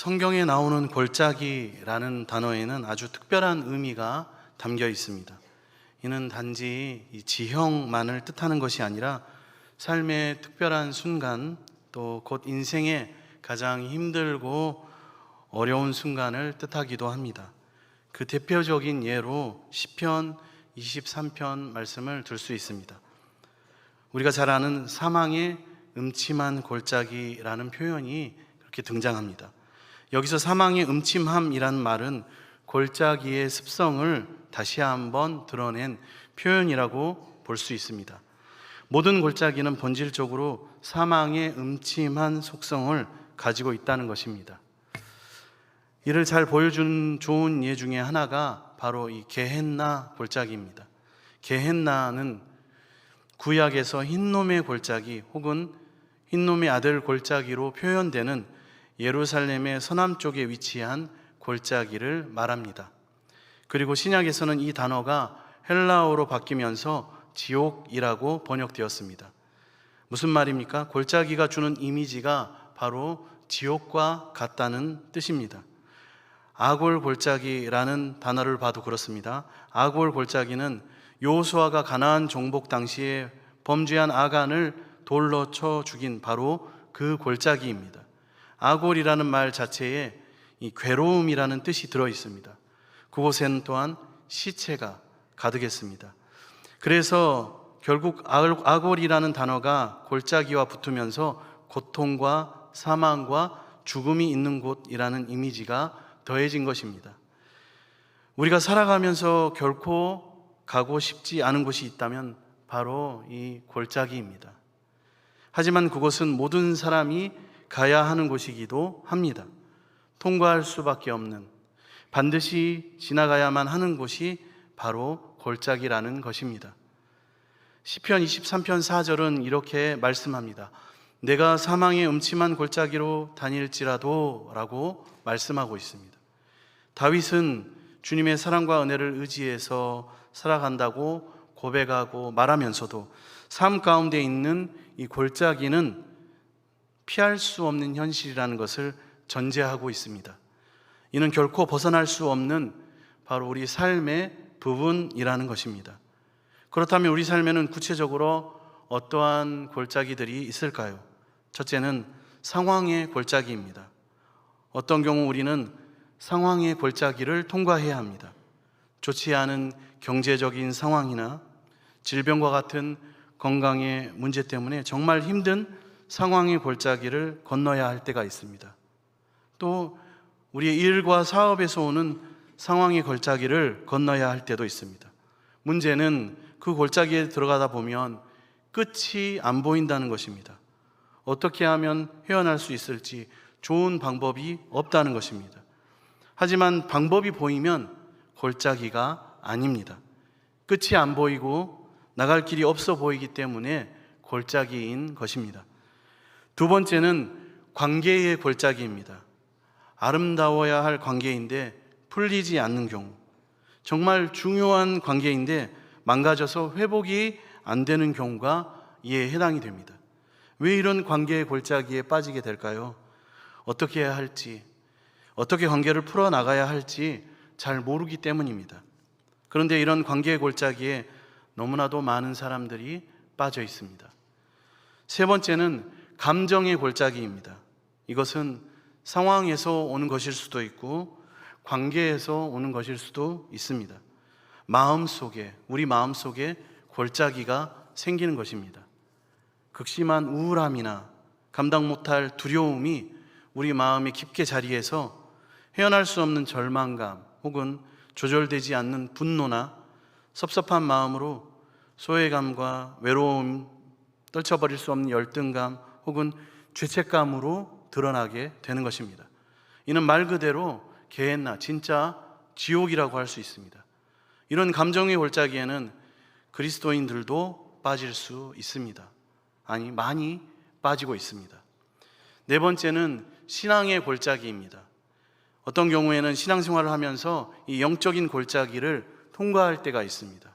성경에 나오는 골짜기라는 단어에는 아주 특별한 의미가 담겨 있습니다. 이는 단지 이 지형만을 뜻하는 것이 아니라 삶의 특별한 순간 또 곧 인생의 가장 힘들고 어려운 순간을 뜻하기도 합니다. 그 대표적인 예로 시편 23편 말씀을 들 수 있습니다. 우리가 잘 아는 사망의 음침한 골짜기라는 표현이 그렇게 등장합니다. 여기서 사망의 음침함이라는 말은 골짜기의 습성을 다시 한번 드러낸 표현이라고 볼 수 있습니다. 모든 골짜기는 본질적으로 사망의 음침한 속성을 가지고 있다는 것입니다. 이를 잘 보여준 좋은 예 중에 하나가 바로 이 게헨나 골짜기입니다. 게헨나는 구약에서 흰놈의 골짜기 혹은 흰놈의 아들 골짜기로 표현되는 예루살렘의 서남쪽에 위치한 골짜기를 말합니다. 그리고 신약에서는 이 단어가 헬라어로 바뀌면서 지옥이라고 번역되었습니다. 무슨 말입니까? 골짜기가 주는 이미지가 바로 지옥과 같다는 뜻입니다. 아골 골짜기라는 단어를 봐도 그렇습니다. 아골 골짜기는 요수아가 가나안 정복 당시에 범죄한 아간을 돌로 쳐 죽인 바로 그 골짜기입니다. 아골이라는 말 자체에 이 괴로움이라는 뜻이 들어 있습니다. 그곳에는 또한 시체가 가득했습니다. 그래서 결국 아골이라는 단어가 골짜기와 붙으면서 고통과 사망과 죽음이 있는 곳이라는 이미지가 더해진 것입니다. 우리가 살아가면서 결코 가고 싶지 않은 곳이 있다면 바로 이 골짜기입니다. 하지만 그곳은 모든 사람이 가야 하는 곳이기도 합니다. 통과할 수밖에 없는 반드시 지나가야만 하는 곳이 바로 골짜기라는 것입니다. 시편 23편 4절은 이렇게 말씀합니다. 내가 사망의 음침한 골짜기로 다닐지라도 라고 말씀하고 있습니다. 다윗은 주님의 사랑과 은혜를 의지해서 살아간다고 고백하고 말하면서도 삶 가운데 있는 이 골짜기는 피할 수 없는 현실이라는 것을 전제하고 있습니다. 이는 결코 벗어날 수 없는 바로 우리 삶의 부분이라는 것입니다. 그렇다면 우리 삶에는 구체적으로 어떠한 골짜기들이 있을까요? 첫째는 상황의 골짜기입니다. 어떤 경우 우리는 상황의 골짜기를 통과해야 합니다. 좋지 않은 경제적인 상황이나 질병과 같은 건강의 문제 때문에 정말 힘든 상황의 골짜기를 건너야 할 때가 있습니다. 또 우리의 일과 사업에서 오는 상황의 골짜기를 건너야 할 때도 있습니다. 문제는 그 골짜기에 들어가다 보면 끝이 안 보인다는 것입니다. 어떻게 하면 헤어날 수 있을지 좋은 방법이 없다는 것입니다. 하지만 방법이 보이면 골짜기가 아닙니다. 끝이 안 보이고 나갈 길이 없어 보이기 때문에 골짜기인 것입니다. 두 번째는 관계의 골짜기입니다. 아름다워야 할 관계인데 풀리지 않는 경우. 정말 중요한 관계인데 망가져서 회복이 안 되는 경우가 이에 해당이 됩니다. 왜 이런 관계의 골짜기에 빠지게 될까요? 어떻게 해야 할지, 어떻게 관계를 풀어나가야 할지 잘 모르기 때문입니다. 그런데 이런 관계의 골짜기에 너무나도 많은 사람들이 빠져 있습니다. 세 번째는 감정의 골짜기입니다. 이것은 상황에서 오는 것일 수도 있고 관계에서 오는 것일 수도 있습니다. 마음 속에, 우리 마음 속에 골짜기가 생기는 것입니다. 극심한 우울함이나 감당 못할 두려움이 우리 마음에 깊게 자리해서 헤어날 수 없는 절망감 혹은 조절되지 않는 분노나 섭섭한 마음으로 소외감과 외로움, 떨쳐버릴 수 없는 열등감 혹은 죄책감으로 드러나게 되는 것입니다. 이는 말 그대로 개했나 진짜 지옥이라고 할 수 있습니다. 이런 감정의 골짜기에는 그리스도인들도 빠질 수 있습니다. 아니, 많이 빠지고 있습니다. 네 번째는 신앙의 골짜기입니다. 어떤 경우에는 신앙생활을 하면서 이 영적인 골짜기를 통과할 때가 있습니다.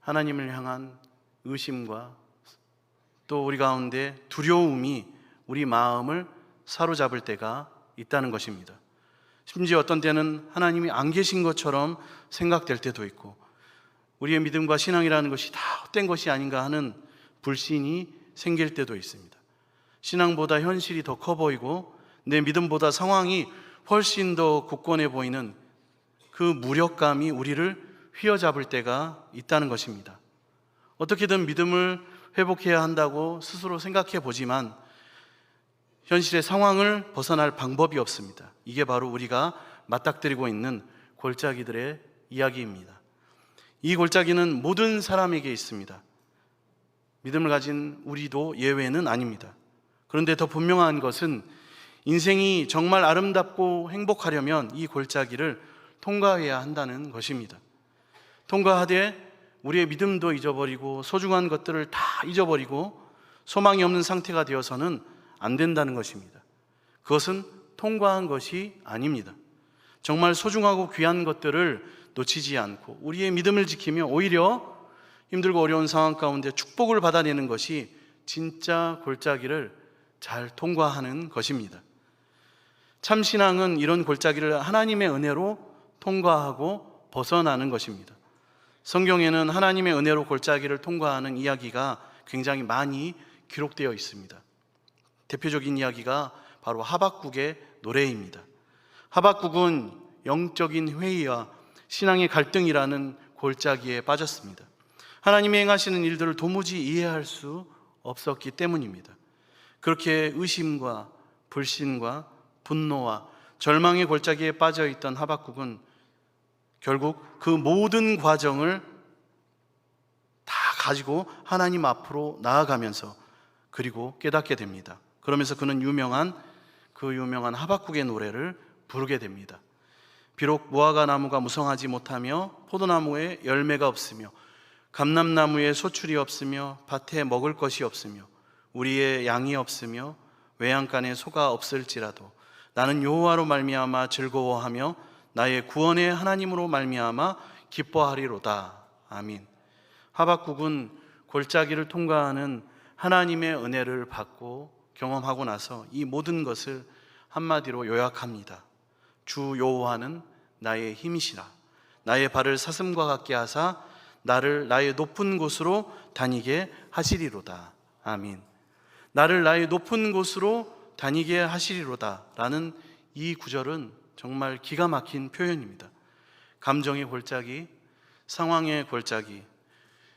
하나님을 향한 의심과 또 우리 가운데 두려움이 우리 마음을 사로잡을 때가 있다는 것입니다. 심지어 어떤 때는 하나님이 안 계신 것처럼 생각될 때도 있고 우리의 믿음과 신앙이라는 것이 다 헛된 것이 아닌가 하는 불신이 생길 때도 있습니다. 신앙보다 현실이 더 커 보이고 내 믿음보다 상황이 훨씬 더 굳건해 보이는 그 무력감이 우리를 휘어잡을 때가 있다는 것입니다. 어떻게든 믿음을 회복해야 한다고 스스로 생각해 보지만 현실의 상황을 벗어날 방법이 없습니다. 이게 바로 우리가 맞닥뜨리고 있는 골짜기들의 이야기입니다. 이 골짜기는 모든 사람에게 있습니다. 믿음을 가진 우리도 예외는 아닙니다. 그런데 더 분명한 것은 인생이 정말 아름답고 행복하려면 이 골짜기를 통과해야 한다는 것입니다. 통과하되 우리의 믿음도 잊어버리고 소중한 것들을 다 잊어버리고 소망이 없는 상태가 되어서는 안 된다는 것입니다. 그것은 통과한 것이 아닙니다. 정말 소중하고 귀한 것들을 놓치지 않고 우리의 믿음을 지키며 오히려 힘들고 어려운 상황 가운데 축복을 받아내는 것이 진짜 골짜기를 잘 통과하는 것입니다. 참 신앙은 이런 골짜기를 하나님의 은혜로 통과하고 벗어나는 것입니다. 성경에는 하나님의 은혜로 골짜기를 통과하는 이야기가 굉장히 많이 기록되어 있습니다. 대표적인 이야기가 바로 하박국의 노래입니다. 하박국은 영적인 회의와 신앙의 갈등이라는 골짜기에 빠졌습니다. 하나님이 행하시는 일들을 도무지 이해할 수 없었기 때문입니다. 그렇게 의심과 불신과 분노와 절망의 골짜기에 빠져 있던 하박국은 결국 그 모든 과정을 다 가지고 하나님 앞으로 나아가면서 그리고 깨닫게 됩니다. 그러면서 그는 유명한 그 유명한 하박국의 노래를 부르게 됩니다. 비록 무화과 나무가 무성하지 못하며 포도나무에 열매가 없으며 감람나무에 소출이 없으며 밭에 먹을 것이 없으며 우리의 양이 없으며 외양간에 소가 없을지라도 나는 여호와로 말미암아 즐거워하며 나의 구원의 하나님으로 말미암아 기뻐하리로다. 아민. 하박국은 골짜기를 통과하는 하나님의 은혜를 받고 경험하고 나서 이 모든 것을 한마디로 요약합니다. 주 여호와는 나의 힘이시라. 나의 발을 사슴과 같게 하사 나를 나의 높은 곳으로 다니게 하시리로다. 아민. 나를 나의 높은 곳으로 다니게 하시리로다. 라는 이 구절은 정말 기가 막힌 표현입니다. 감정의 골짜기, 상황의 골짜기,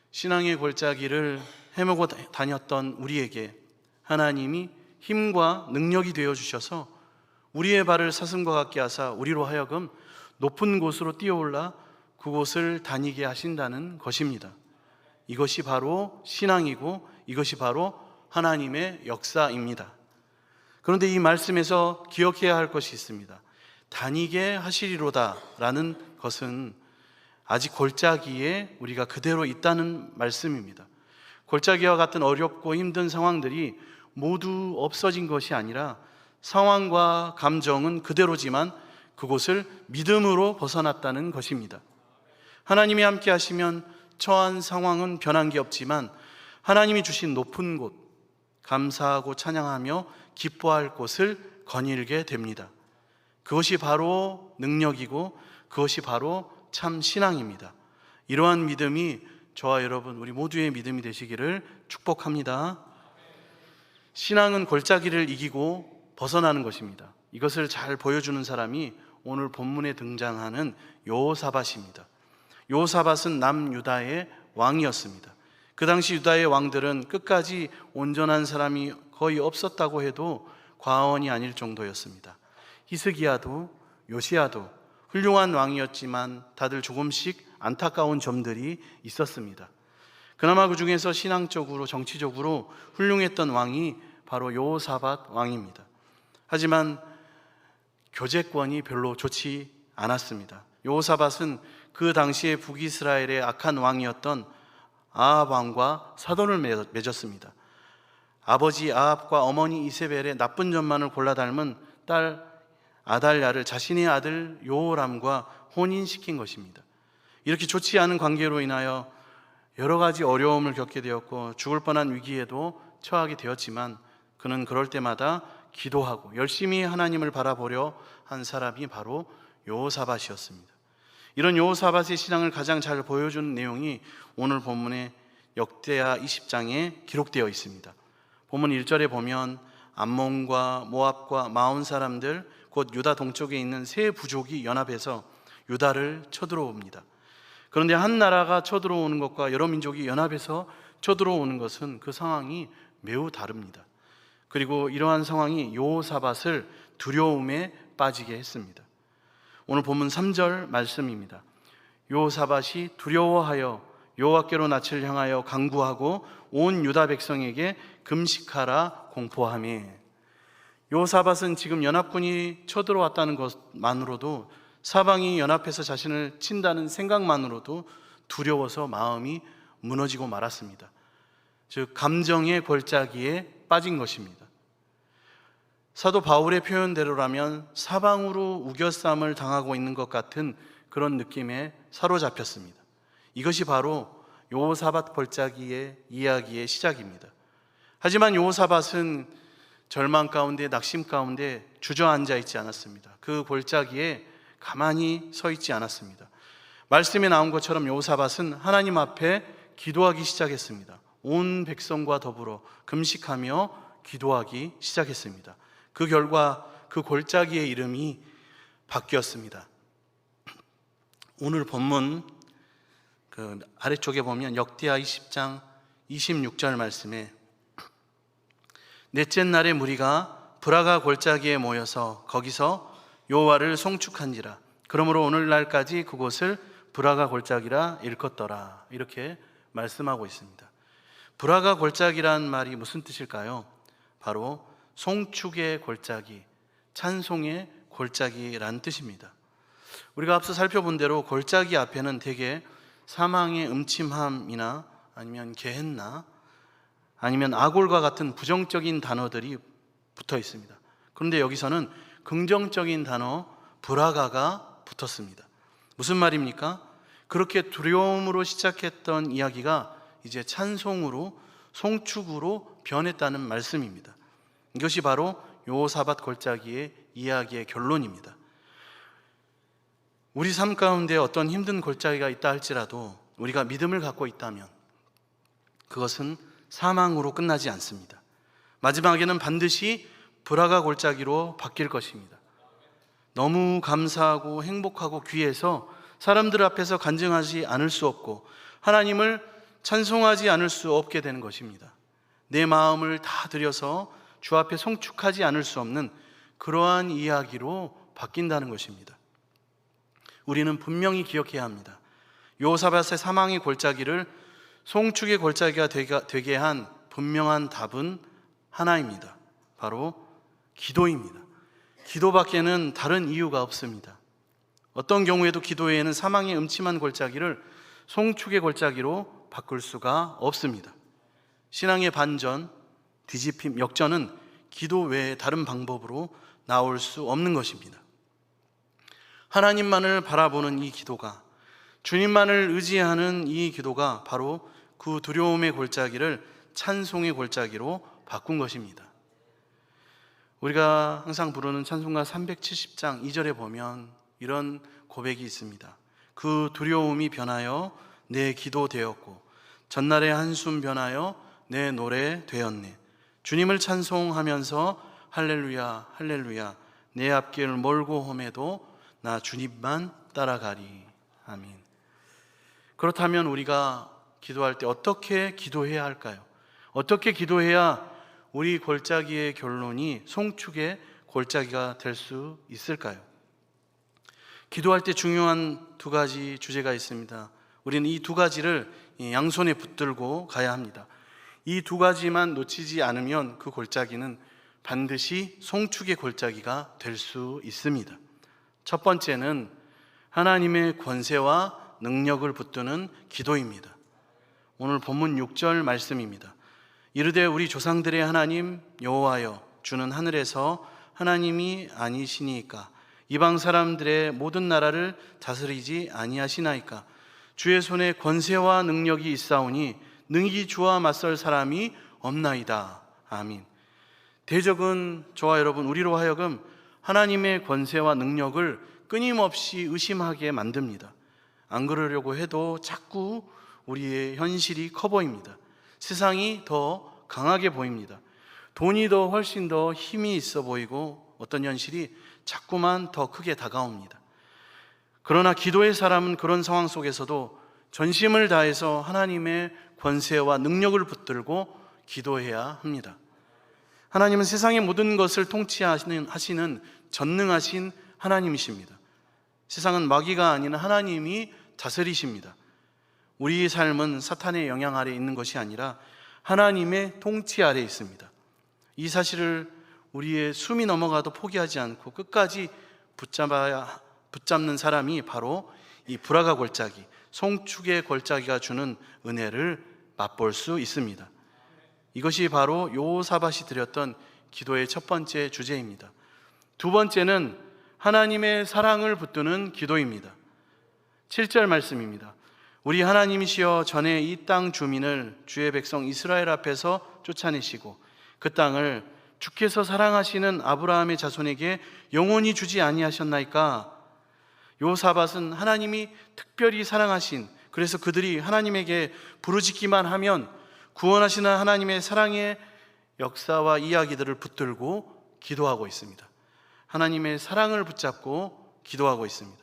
신앙의 골짜기를 헤매고 다녔던 우리에게 하나님이 힘과 능력이 되어 주셔서 우리의 발을 사슴과 같게 하사 우리로 하여금 높은 곳으로 뛰어올라 그곳을 다니게 하신다는 것입니다. 이것이 바로 신앙이고 이것이 바로 하나님의 역사입니다. 그런데 이 말씀에서 기억해야 할 것이 있습니다. 다니게 하시리로다 라는 것은 아직 골짜기에 우리가 그대로 있다는 말씀입니다. 골짜기와 같은 어렵고 힘든 상황들이 모두 없어진 것이 아니라 상황과 감정은 그대로지만 그곳을 믿음으로 벗어났다는 것입니다. 하나님이 함께 하시면 처한 상황은 변한 게 없지만 하나님이 주신 높은 곳, 감사하고 찬양하며 기뻐할 곳을 거닐게 됩니다. 그것이 바로 능력이고 그것이 바로 참 신앙입니다. 이러한 믿음이 저와 여러분, 우리 모두의 믿음이 되시기를 축복합니다. 신앙은 골짜기를 이기고 벗어나는 것입니다. 이것을 잘 보여주는 사람이 오늘 본문에 등장하는 요사밭입니다. 요사밭은 남유다의 왕이었습니다. 그 당시 유다의 왕들은 끝까지 온전한 사람이 거의 없었다고 해도 과언이 아닐 정도였습니다. 히스기야도 요시야도 훌륭한 왕이었지만 다들 조금씩 안타까운 점들이 있었습니다. 그나마 그 중에서 신앙적으로 정치적으로 훌륭했던 왕이 바로 요사밭 왕입니다. 하지만 교제권이 별로 좋지 않았습니다. 요사밭은 그 당시에 북이스라엘의 악한 왕이었던 아합 왕과 사돈을 맺었습니다. 아버지 아합과 어머니 이세벨의 나쁜 점만을 골라 닮은 딸 아달랴를 자신의 아들 요람과 혼인시킨 것입니다. 이렇게 좋지 않은 관계로 인하여 여러 가지 어려움을 겪게 되었고 죽을 뻔한 위기에도 처하게 되었지만 그는 그럴 때마다 기도하고 열심히 하나님을 바라보려 한 사람이 바로 요사밭이었습니다. 이런 요사밭의 신앙을 가장 잘 보여준 내용이 오늘 본문의 역대하 20장에 기록되어 있습니다. 본문 1절에 보면 암몬과 모압과 마온 사람들 곧 유다 동쪽에 있는 세 부족이 연합해서 유다를 쳐들어옵니다. 그런데 한 나라가 쳐들어오는 것과 여러 민족이 연합해서 쳐들어오는 것은 그 상황이 매우 다릅니다. 그리고 이러한 상황이 요사밭을 두려움에 빠지게 했습니다. 오늘 본문 3절 말씀입니다. 요사밭이 두려워하여 여호와께로 낯을 향하여 강구하고 온 유다 백성에게 금식하라 공포하며 요사밭은 지금 연합군이 쳐들어왔다는 것만으로도 사방이 연합해서 자신을 친다는 생각만으로도 두려워서 마음이 무너지고 말았습니다. 즉 감정의 골짜기에 빠진 것입니다. 사도 바울의 표현대로라면 사방으로 우겨쌈을 당하고 있는 것 같은 그런 느낌에 사로잡혔습니다. 이것이 바로 요사밭 골짜기의 이야기의 시작입니다. 하지만 요사밭은 절망 가운데 낙심 가운데 주저앉아 있지 않았습니다. 그 골짜기에 가만히 서 있지 않았습니다. 말씀에 나온 것처럼 요사밭은 하나님 앞에 기도하기 시작했습니다. 온 백성과 더불어 금식하며 기도하기 시작했습니다. 그 결과 그 골짜기의 이름이 바뀌었습니다. 오늘 본문 그 아래쪽에 보면 역대하 20장 26절 말씀에 넷째 날에 무리가 브라가 골짜기에 모여서 거기서 여호와를 송축한지라 그러므로 오늘날까지 그곳을 브라가 골짜기라 일컫더라 이렇게 말씀하고 있습니다. 브라가 골짜기란 말이 무슨 뜻일까요? 바로 송축의 골짜기, 찬송의 골짜기란 뜻입니다. 우리가 앞서 살펴본 대로 골짜기 앞에는 대개 사망의 음침함이나 아니면 게헨나 아니면 아골과 같은 부정적인 단어들이 붙어 있습니다. 그런데 여기서는 긍정적인 단어 브라가가 붙었습니다. 무슨 말입니까? 그렇게 두려움으로 시작했던 이야기가 이제 찬송으로 송축으로 변했다는 말씀입니다. 이것이 바로 요사밭 골짜기의 이야기의 결론입니다. 우리 삶 가운데 어떤 힘든 골짜기가 있다 할지라도 우리가 믿음을 갖고 있다면 그것은 사망으로 끝나지 않습니다. 마지막에는 반드시 브라가 골짜기로 바뀔 것입니다. 너무 감사하고 행복하고 귀해서 사람들 앞에서 간증하지 않을 수 없고 하나님을 찬송하지 않을 수 없게 되는 것입니다. 내 마음을 다 들여서 주 앞에 송축하지 않을 수 없는 그러한 이야기로 바뀐다는 것입니다. 우리는 분명히 기억해야 합니다. 요사밭의 사망의 골짜기를 송축의 골짜기가 되게 한 분명한 답은 하나입니다. 바로 기도입니다. 기도밖에는 다른 이유가 없습니다. 어떤 경우에도 기도에는 사망의 음침한 골짜기를 송축의 골짜기로 바꿀 수가 없습니다. 신앙의 반전, 뒤집힘, 역전은 기도 외에 다른 방법으로 나올 수 없는 것입니다. 하나님만을 바라보는 이 기도가 주님만을 의지하는 이 기도가 바로 그 두려움의 골짜기를 찬송의 골짜기로 바꾼 것입니다. 우리가 항상 부르는 찬송가 370장 2절에 보면 이런 고백이 있습니다. 그 두려움이 변하여 내 기도 되었고 전날의 한숨 변하여 내 노래 되었네. 주님을 찬송하면서 할렐루야 할렐루야 내 앞길 멀고 험해도 나 주님만 따라가리. 아멘. 그렇다면 우리가 기도할 때 어떻게 기도해야 할까요? 어떻게 기도해야 우리 골짜기의 결론이 송축의 골짜기가 될 수 있을까요? 기도할 때 중요한 두 가지 주제가 있습니다. 우리는 이 두 가지를 양손에 붙들고 가야 합니다. 이 두 가지만 놓치지 않으면 그 골짜기는 반드시 송축의 골짜기가 될 수 있습니다. 첫 번째는 하나님의 권세와 능력을 붙드는 기도입니다. 오늘 본문 6절 말씀입니다. 이르되 우리 조상들의 하나님 여호와여 주는 하늘에서 하나님이 아니시니까 이방 사람들의 모든 나라를 다스리지 아니하시나이까 주의 손에 권세와 능력이 있사오니 능히 주와 맞설 사람이 없나이다. 아멘. 대적은 저와 여러분 우리로 하여금 하나님의 권세와 능력을 끊임없이 의심하게 만듭니다. 안 그러려고 해도 자꾸 우리의 현실이 커 보입니다. 세상이 더 강하게 보입니다. 돈이 더 훨씬 더 힘이 있어 보이고 어떤 현실이 자꾸만 더 크게 다가옵니다. 그러나 기도의 사람은 그런 상황 속에서도 전심을 다해서 하나님의 권세와 능력을 붙들고 기도해야 합니다. 하나님은 세상의 모든 것을 통치하시는 하시는 전능하신 하나님이십니다. 세상은 마귀가 아닌 하나님이 다스리십니다. 우리의 삶은 사탄의 영향 아래 있는 것이 아니라 하나님의 통치 아래 있습니다. 이 사실을 우리의 숨이 넘어가도 포기하지 않고 끝까지 붙잡아야 붙잡는 사람이 바로 이 불화가 골짜기, 송축의 골짜기가 주는 은혜를 맛볼 수 있습니다. 이것이 바로 요사밭이 드렸던 기도의 첫 번째 주제입니다. 두 번째는 하나님의 사랑을 붙드는 기도입니다. 7절 말씀입니다. 우리 하나님이시여 전에 이 땅 주민을 주의 백성 이스라엘 앞에서 쫓아내시고 그 땅을 주께서 사랑하시는 아브라함의 자손에게 영원히 주지 아니하셨나이까? 요 사밭은 하나님이 특별히 사랑하신 그래서 그들이 하나님에게 부르짖기만 하면 구원하시는 하나님의 사랑의 역사와 이야기들을 붙들고 기도하고 있습니다. 하나님의 사랑을 붙잡고 기도하고 있습니다.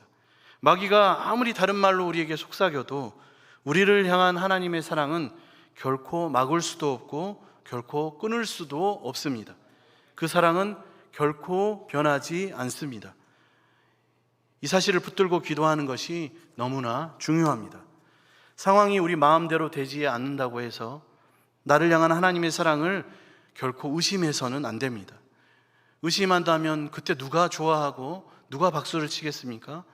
마귀가 아무리 다른 말로 우리에게 속삭여도 우리를 향한 하나님의 사랑은 결코 막을 수도 없고 결코 끊을 수도 없습니다. 그 사랑은 결코 변하지 않습니다. 이 사실을 붙들고 기도하는 것이 너무나 중요합니다. 상황이 우리 마음대로 되지 않는다고 해서 나를 향한 하나님의 사랑을 결코 의심해서는 안 됩니다. 의심한다면 그때 누가 좋아하고 누가 박수를 치겠습니까?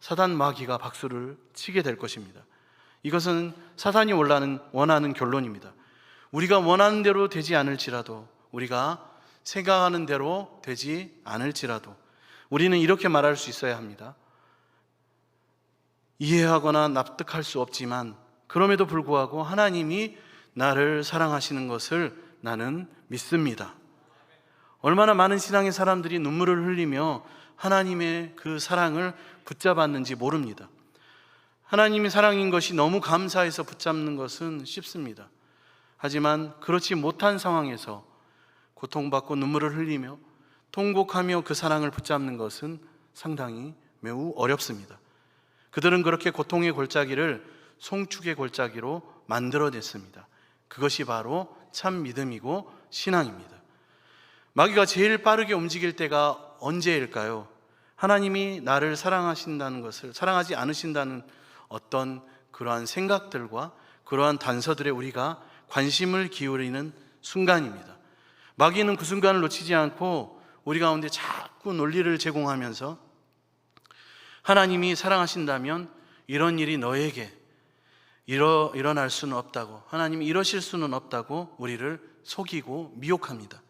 사단 마귀가 박수를 치게 될 것입니다. 이것은 사단이 원하는, 원하는 결론입니다. 우리가 원하는 대로 되지 않을지라도 우리가 생각하는 대로 되지 않을지라도 우리는 이렇게 말할 수 있어야 합니다. 이해하거나 납득할 수 없지만 그럼에도 불구하고 하나님이 나를 사랑하시는 것을 나는 믿습니다. 얼마나 많은 신앙의 사람들이 눈물을 흘리며 하나님의 그 사랑을 붙잡았는지 모릅니다. 하나님이 사랑인 것이 너무 감사해서 붙잡는 것은 쉽습니다. 하지만 그렇지 못한 상황에서 고통받고 눈물을 흘리며 통곡하며 그 사랑을 붙잡는 것은 상당히 매우 어렵습니다. 그들은 그렇게 고통의 골짜기를 송축의 골짜기로 만들어냈습니다. 그것이 바로 참 믿음이고 신앙입니다. 마귀가 제일 빠르게 움직일 때가 언제일까요? 하나님이 나를 사랑하신다는 것을, 사랑하지 않으신다는 어떤 그러한 생각들과 그러한 단서들에 우리가 관심을 기울이는 순간입니다. 마귀는 그 순간을 놓치지 않고 우리 가운데 자꾸 논리를 제공하면서 하나님이 사랑하신다면 이런 일이 너에게 일어, 일어날 수는 없다고 하나님이 이러실 수는 없다고 우리를 속이고 미혹합니다.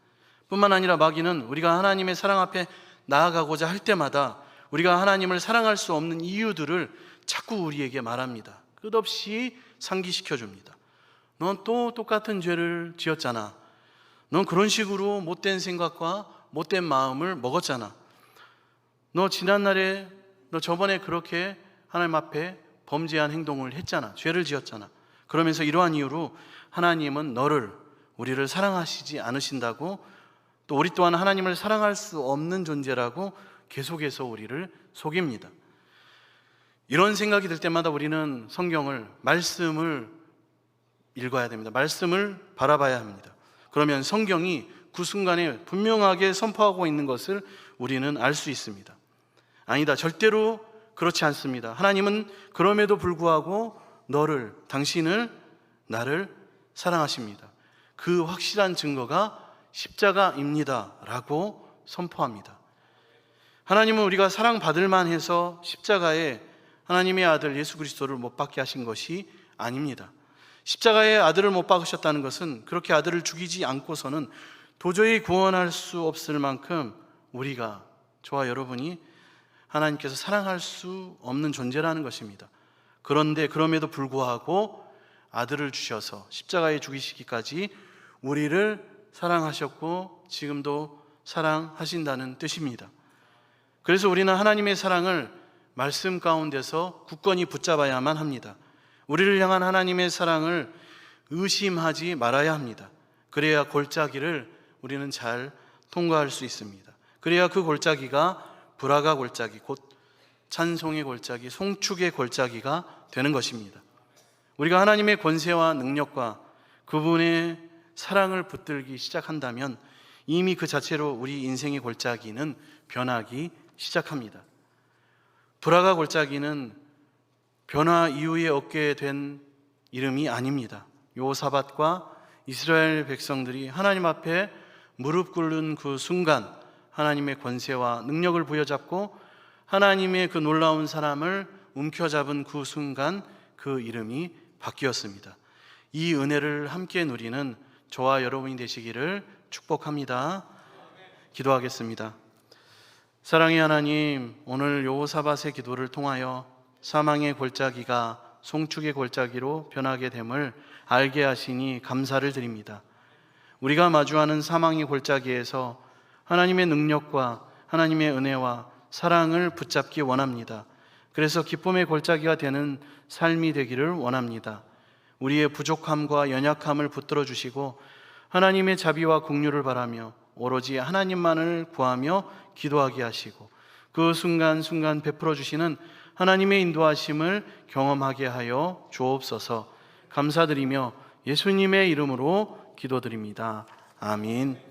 뿐만 아니라 마귀는 우리가 하나님의 사랑 앞에 나아가고자 할 때마다 우리가 하나님을 사랑할 수 없는 이유들을 자꾸 우리에게 말합니다. 끝없이 상기시켜 줍니다. 넌 또 똑같은 죄를 지었잖아. 넌 그런 식으로 못된 생각과 못된 마음을 먹었잖아. 너 지난날에 너 저번에 그렇게 하나님 앞에 범죄한 행동을 했잖아. 죄를 지었잖아. 그러면서 이러한 이유로 하나님은 너를 우리를 사랑하시지 않으신다고 또 우리 또한 하나님을 사랑할 수 없는 존재라고 계속해서 우리를 속입니다. 이런 생각이 들 때마다 우리는 성경을 말씀을 읽어야 됩니다. 말씀을 바라봐야 합니다. 그러면 성경이 그 순간에 분명하게 선포하고 있는 것을 우리는 알 수 있습니다. 아니다. 절대로 그렇지 않습니다. 하나님은 그럼에도 불구하고 너를, 당신을, 나를 사랑하십니다. 그 확실한 증거가 십자가입니다. 라고 선포합니다. 하나님은 우리가 사랑받을 만 해서 십자가에 하나님의 아들 예수 그리스도를 못 받게 하신 것이 아닙니다. 십자가에 아들을 못 박으셨다는 것은 그렇게 아들을 죽이지 않고서는 도저히 구원할 수 없을 만큼 우리가 저와 여러분이 하나님께서 사랑할 수 없는 존재라는 것입니다. 그런데 그럼에도 불구하고 아들을 주셔서 십자가에 죽이시기까지 우리를 사랑하셨고 지금도 사랑하신다는 뜻입니다. 그래서 우리는 하나님의 사랑을 말씀 가운데서 굳건히 붙잡아야만 합니다. 우리를 향한 하나님의 사랑을 의심하지 말아야 합니다. 그래야 골짜기를 우리는 잘 통과할 수 있습니다. 그래야 그 골짜기가 불화가 골짜기, 곧 찬송의 골짜기, 송축의 골짜기가 되는 것입니다. 우리가 하나님의 권세와 능력과 그분의 사랑을 붙들기 시작한다면 이미 그 자체로 우리 인생의 골짜기는 변하기 시작합니다. 불화가 골짜기는 변화 이후에 얻게 된 이름이 아닙니다. 요사밭과 이스라엘 백성들이 하나님 앞에 무릎 꿇는 그 순간 하나님의 권세와 능력을 부여잡고 하나님의 그 놀라운 사람을 움켜잡은 그 순간 그 이름이 바뀌었습니다. 이 은혜를 함께 누리는 저와 여러분이 되시기를 축복합니다. 기도하겠습니다. 사랑의 하나님, 오늘 요사밭의 기도를 통하여 사망의 골짜기가 송축의 골짜기로 변하게 됨을 알게 하시니 감사를 드립니다. 우리가 마주하는 사망의 골짜기에서 하나님의 능력과 하나님의 은혜와 사랑을 붙잡기 원합니다. 그래서 기쁨의 골짜기가 되는 삶이 되기를 원합니다. 우리의 부족함과 연약함을 붙들어 주시고 하나님의 자비와 긍휼을 바라며 오로지 하나님만을 구하며 기도하게 하시고 그 순간순간 베풀어 주시는 하나님의 인도하심을 경험하게 하여 주옵소서 감사드리며 예수님의 이름으로 기도드립니다. 아멘.